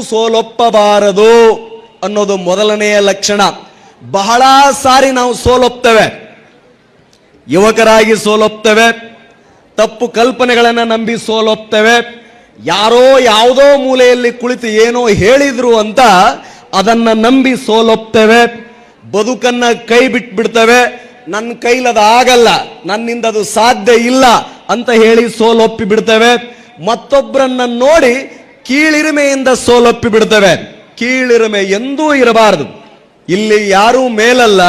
ಸೋಲೊಪ್ಪಬಾರದು ಅನ್ನೋದು ಮೊದಲನೆಯ ಲಕ್ಷಣ. ಬಹಳ ಸಾರಿ ನಾವು ಸೋಲೊಪ್ತೇವೆ. ಯುವಕರಾಗಿ ಸೋಲೊಪ್ತೇವೆ. ತಪ್ಪು ಕಲ್ಪನೆಗಳನ್ನು ನಂಬಿ ಸೋಲೊಪ್ತೇವೆ. ಯಾರೋ ಯಾವುದೋ ಮೂಲೆಯಲ್ಲಿ ಕುಳಿತು ಏನೋ ಹೇಳಿದ್ರು ಅಂತ ಅದನ್ನ ನಂಬಿ ಸೋಲೊಪ್ತೇವೆ. ಬದುಕನ್ನ ಕೈ ಬಿಟ್ಬಿಡ್ತೇವೆ. ನನ್ನ ಕೈಲದ ಆಗಲ್ಲ ನನ್ನಿಂದ ಅದು ಸಾಧ್ಯ ಇಲ್ಲ ಅಂತ ಹೇಳಿ ಸೋಲೊಪ್ಪಿ ಬಿಡ್ತೇವೆ ಮತ್ತೊಬ್ಬರನ್ನ ನೋಡಿ ಕೀಳಿರಿಮೆಯಿಂದ ಸೋಲೊಪ್ಪಿ ಬಿಡ್ತವೆ. ಕೀಳಿರಿಮೆ ಎಂದೂ ಇರಬಾರದು. ಇಲ್ಲಿ ಯಾರೂ ಮೇಲಲ್ಲ,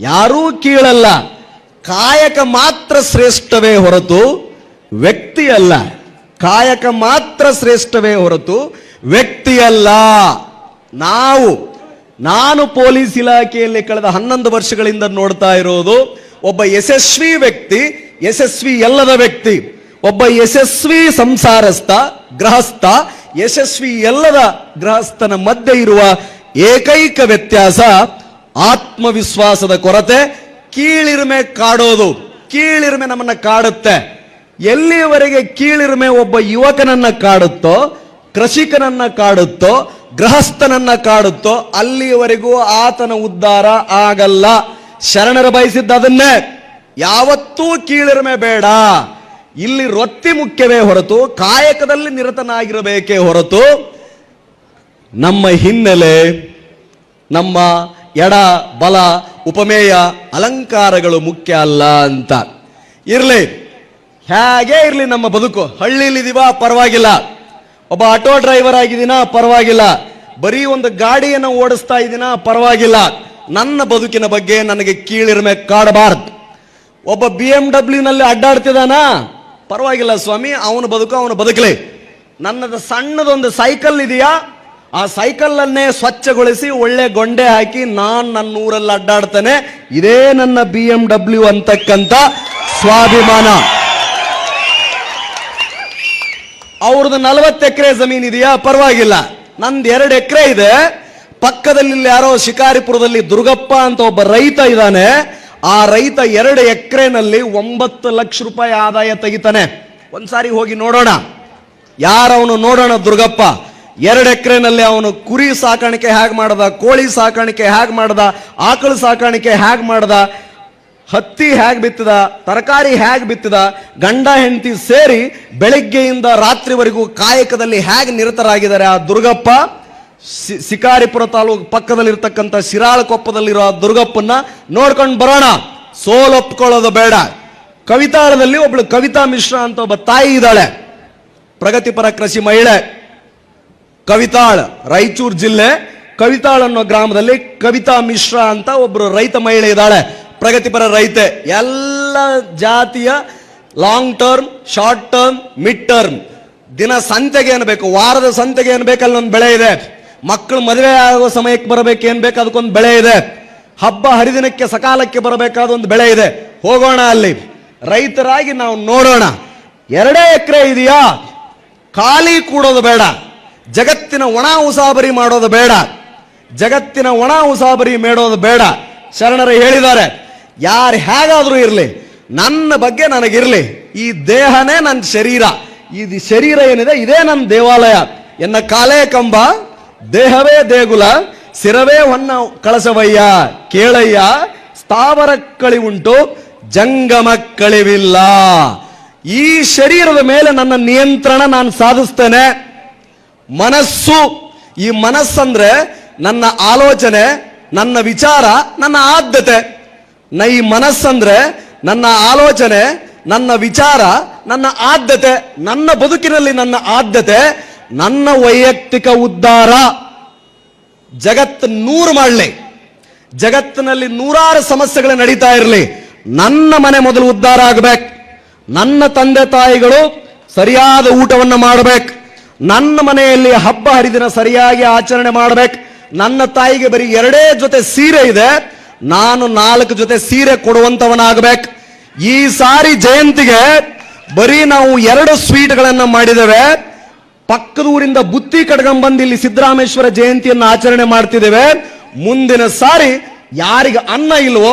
ಯಾರೂ ಕೀಳಲ್ಲ. ಕಾಯಕ ಮಾತ್ರ ಶ್ರೇಷ್ಠವೇ ಹೊರತು ವ್ಯಕ್ತಿ ಅಲ್ಲ ಕಾಯಕ ಮಾತ್ರ ಶ್ರೇಷ್ಠವೇ ಹೊರತು ವ್ಯಕ್ತಿಯಲ್ಲ. ನಾವು, ನಾನು ಪೊಲೀಸ್ ಇಲಾಖೆಯಲ್ಲಿ ಕಳೆದ ಹನ್ನೊಂದು ವರ್ಷಗಳಿಂದ ನೋಡ್ತಾ ಇರೋದು, ಒಬ್ಬ ಯಶಸ್ವಿ ವ್ಯಕ್ತಿ, ಯಶಸ್ವಿ ಎಲ್ಲದ ವ್ಯಕ್ತಿ, ಒಬ್ಬ ಯಶಸ್ವಿ ಸಂಸಾರಸ್ಥ ಗೃಹಸ್ಥ, ಯಶಸ್ವಿ ಎಲ್ಲದ ಗೃಹಸ್ಥನ ಮಧ್ಯೆ ಇರುವ ಏಕೈಕ ವ್ಯತ್ಯಾಸ ಆತ್ಮವಿಶ್ವಾಸದ ಕೊರತೆ, ಕೀಳಿರುಮೆ ಕಾಡೋದು. ಕೀಳಿರುಮೆ ನಮ್ಮನ್ನ ಕಾಡುತ್ತೆ. ಎಲ್ಲಿಯವರೆಗೆ ಕೀಳಿರುಮೆ ಒಬ್ಬ ಯುವಕನನ್ನ ಕಾಡುತ್ತೋ, ಕೃಷಿಕನನ್ನ ಕಾಡುತ್ತೋ, ಗೃಹಸ್ಥನನ್ನ ಕಾಡುತ್ತೋ, ಅಲ್ಲಿಯವರೆಗೂ ಆತನ ಉದ್ಧಾರ ಆಗಲ್ಲ. ಶರಣರ ಬಯಸಿದ್ದ ಅದನ್ನೇ. ಯಾವತ್ತೂ ಕೀಳಿರುಮೆ ಬೇಡ. ಇಲ್ಲಿ ರೊತ್ತಿ ಮುಖ್ಯವೇ ಹೊರತು ಕಾಯಕದಲ್ಲಿ ನಿರತನಾಗಿರಬೇಕೇ ಹೊರತು ನಮ್ಮ ಹಿನ್ನೆಲೆ, ನಮ್ಮ ಎಡ ಬಲ ಉಪಮೇಯ ಅಲಂಕಾರಗಳು ಮುಖ್ಯ ಅಲ್ಲ ಅಂತ. ಇರಲಿ, ಹೇಗೆ ಇರಲಿ ನಮ್ಮ ಬದುಕು? ಹಳ್ಳಿಲಿದೀವ ಪರವಾಗಿಲ್ಲ. ಒಬ್ಬ ಆಟೋ ಡ್ರೈವರ್ ಆಗಿದ್ದೀನಾ? ಪರವಾಗಿಲ್ಲ. ಬರೀ ಒಂದು ಗಾಡಿಯನ್ನು ಓಡಿಸ್ತಾ ಇದ್ದೀನಾ? ಪರವಾಗಿಲ್ಲ. ನನ್ನ ಬದುಕಿನ ಬಗ್ಗೆ ನನಗೆ ಕೀಳಿರ್ಮೆ ಕಾಡಬಾರ್ದು. ಒಬ್ಬ ಬಿ ಎಂ ಡಬ್ಲ್ಯೂನಲ್ಲಿ ನಲ್ಲಿ ಅಡ್ಡಾಡ್ತಿದಾನ ಪರವಾಗಿಲ್ಲ ಸ್ವಾಮಿ, ಅವನು ಬದುಕು, ಅವನು ಬದುಕಲಿ. ನನ್ನದು ಸಣ್ಣದೊಂದು ಸೈಕಲ್ ಇದೆಯಾ? ಆ ಸೈಕಲ್ ಅನ್ನೇ ಸ್ವಚ್ಛಗೊಳಿಸಿ ಒಳ್ಳೆ ಗೊಂಡೆ ಹಾಕಿ ನಾನು ನನ್ನ ಊರಲ್ಲಿ ಅಡ್ಡಾಡ್ತೇನೆ. ಇದೇ ನನ್ನ ಬಿ ಎಂ ಡಬ್ಲ್ಯೂ ಅಂತಕ್ಕಂಥ ಸ್ವಾಭಿಮಾನ. ಅವ್ರದ್ದು ನಲವತ್ತು ಎಕರೆ ಜಮೀನ್ ಇದೆಯಾ? ಪರವಾಗಿಲ್ಲ. ನಂದು ಎರಡು ಎಕರೆ ಇದೆ. ಪಕ್ಕದಲ್ಲಿ ಯಾರೋ ಶಿಕಾರಿಪುರದಲ್ಲಿ ದುರ್ಗಪ್ಪ ಅಂತ ಒಬ್ಬ ರೈತ ಇದ್ದಾನೆ. ಆ ರೈತ ಎರಡು ಎಕರೆನಲ್ಲಿ ಒಂಬತ್ತು ಲಕ್ಷ ರೂಪಾಯಿ ಆದಾಯ ತೆಗಿತಾನೆ. ಒಂದ್ಸಾರಿ ಹೋಗಿ ನೋಡೋಣ. ಯಾರವನು ನೋಡೋಣ ದುರ್ಗಪ್ಪ? ಎರಡು ಎಕರೆನಲ್ಲಿ ಅವನು ಕುರಿ ಸಾಕಾಣಿಕೆ ಹೇಗೆ ಮಾಡ್ದ, ಕೋಳಿ ಸಾಕಾಣಿಕೆ ಹೇಗೆ ಮಾಡ್ದ, ಆಕಳು ಸಾಕಾಣಿಕೆ ಹೇಗೆ ಮಾಡ್ದ, ಹತ್ತಿ ಹೇಗೆ ಬಿತ್ತಿದ, ತರಕಾರಿ ಹೇಗೆ ಬಿತ್ತಿದ, ಗಂಡ ಹೆಂಡತಿ ಸೇರಿ ಬೆಳಗ್ಗೆಯಿಂದ ರಾತ್ರಿವರೆಗೂ ಕಾಯಕದಲ್ಲಿ ಹೇಗೆ ನಿರತರಾಗಿದ್ದಾರೆ ಆ ದುರ್ಗಪ್ಪ? ಶಿಕಾರಿಪುರ ತಾಲೂಕು ಪಕ್ಕದಲ್ಲಿರ್ತಕ್ಕಂಥ ಶಿರಾಳಕೊಪ್ಪದಲ್ಲಿರೋ ದುರ್ಗಪ್ಪನ್ನ ನೋಡ್ಕೊಂಡು ಬರೋಣ. ಸೋಲೊಪ್ಕೊಳ್ಳೋದು ಬೇಡ. ಕವಿತಾಳದಲ್ಲಿ ಒಬ್ಳು ಕವಿತಾ ಮಿಶ್ರಾ ಅಂತ ಒಬ್ಬ ತಾಯಿ ಇದ್ದಾಳೆ. ಪ್ರಗತಿಪರ ಕೃಷಿ ಮಹಿಳೆ. ಕವಿತಾಳ್, ರಾಯಚೂರು ಜಿಲ್ಲೆ. ಕವಿತಾಳ್ ಅನ್ನೋ ಗ್ರಾಮದಲ್ಲಿ ಕವಿತಾ ಮಿಶ್ರಾ ಅಂತ ಒಬ್ರು ರೈತ ಮಹಿಳೆ ಇದ್ದಾಳೆ. ಪ್ರಗತಿಪರ ರೈತೆ. ಎಲ್ಲ ಜಾತಿಯ long term short term mid term ದಿನ ಸಂತೆಗೆ ಏನ್ ಬೇಕು? ವಾರದ ಸಂತೆಗೆ ಏನು ಬೇಕಲ್ಲಿ ಒಂದು ಬೆಳೆ ಇದೆ. ಮಕ್ಕಳು ಮದುವೆ ಆಗೋ ಸಮಯಕ್ಕೆ ಬರಬೇಕು, ಏನ್ ಬೇಕು, ಅದಕ್ಕೊಂದು ಬೆಳೆ ಇದೆ. ಹಬ್ಬ ಹರಿದಿನಕ್ಕೆ ಸಕಾಲಕ್ಕೆ ಬರಬೇಕಾದ ಒಂದು ಬೆಳೆ ಇದೆ. ಹೋಗೋಣ ಅಲ್ಲಿ. ರೈತರಾಗಿ ನಾವು ನೋಡೋಣ. ಎರಡೇ ಎಕರೆ ಇದೆಯಾ? ಖಾಲಿ ಕೂಡೋದು ಬೇಡ. ಜಗತ್ತಿನ ಒಣ ಉಸಾಬರಿ ಮಾಡೋದು ಬೇಡ. ಜಗತ್ತಿನ ಒಣ ಉಸಾಬರಿ ಮಾಡೋದು ಬೇಡ. ಶರಣರು ಹೇಳಿದ್ದಾರೆ, ಯಾರು ಹೇಗಾದರೂ ಇರಲಿ, ನನ್ನ ಬಗ್ಗೆ ನನಗಿರಲಿ, ಈ ದೇಹನೇ ನನ್ನ ಶರೀರ. ಈ ಶರೀರ ಏನಿದೆ, ಇದೇ ನನ್ನ ದೇವಾಲಯ. ಎನ್ನ ಕಾಲೇ ಕಂಬ. ದೇಹವೇ ದೇಗುಲ, ಸಿರವೇ ಹೊನ್ನ ಕಳಸವಯ್ಯ, ಕೇಳಯ್ಯ, ಸ್ಥಾವರ ಕಳಿ ಉಂಟು, ಜಂಗಮ ಕಳಿವಿಲ್ಲ. ಈ ಶರೀರದ ಮೇಲೆ ನನ್ನ ನಿಯಂತ್ರಣ ನಾನು ಸಾಧಿಸ್ತೇನೆ. ಮನಸ್ಸು, ಈ ಮನಸ್ಸಂದ್ರೆ ನನ್ನ ಆಲೋಚನೆ, ನನ್ನ ವಿಚಾರ, ನನ್ನ ಆದ್ಯತೆ. ನ ಈ ಮನಸ್ಸಂದ್ರೆ ನನ್ನ ಆಲೋಚನೆ, ನನ್ನ ವಿಚಾರ, ನನ್ನ ಆದ್ಯತೆ, ನನ್ನ ಬದುಕಿನಲ್ಲಿ ನನ್ನ ಆದ್ಯತೆ ನನ್ನ ವೈಯಕ್ತಿಕ ಉದ್ಧಾರ ಜಗತ್ತು ನೂರು ಮಾಡಲಿ. ಜಗತ್ತಿನಲ್ಲಿ ನೂರಾರು ಸಮಸ್ಯೆಗಳು ನಡೀತಾ ಇರಲಿ. ನನ್ನ ಮನೆ ಮೊದಲು ಉದ್ಧಾರ ಆಗಬೇಕು. ನನ್ನ ತಂದೆ ತಾಯಿಗಳು ಸರಿಯಾದ ಊಟವನ್ನು ಮಾಡಬೇಕು. ನನ್ನ ಮನೆಯಲ್ಲಿ ಹಬ್ಬ ಹರಿದಿನ ಸರಿಯಾಗಿ ಆಚರಣೆ ಮಾಡಬೇಕು. ನನ್ನ ತಾಯಿಗೆ ಬರೀ ಎರಡೇ ಜೊತೆ ಸೀರೆ ಇದೆ. ನಾನು ನಾಲ್ಕು ಜೊತೆ ಸೀರೆ ಕೊಡುವಂತವನಾಗಬೇಕು. ಈ ಸಾರಿ ಜಯಂತಿಗೆ ಬರೀ ನಾವು ಎರಡು ಸ್ವೀಟ್ಗಳನ್ನು ಮಾಡಿದ್ದೇವೆ. ಪಕ್ಕದ ಊರಿಂದ ಬುತ್ತಿ ಕಡ್ಕೊಂಡ್ಬಂದು ಇಲ್ಲಿ ಸಿದ್ದರಾಮೇಶ್ವರ ಜಯಂತಿಯನ್ನು ಆಚರಣೆ ಮಾಡ್ತಿದ್ದೇವೆ. ಮುಂದಿನ ಸಾರಿ ಯಾರಿಗೆ ಅನ್ನ ಇಲ್ವೋ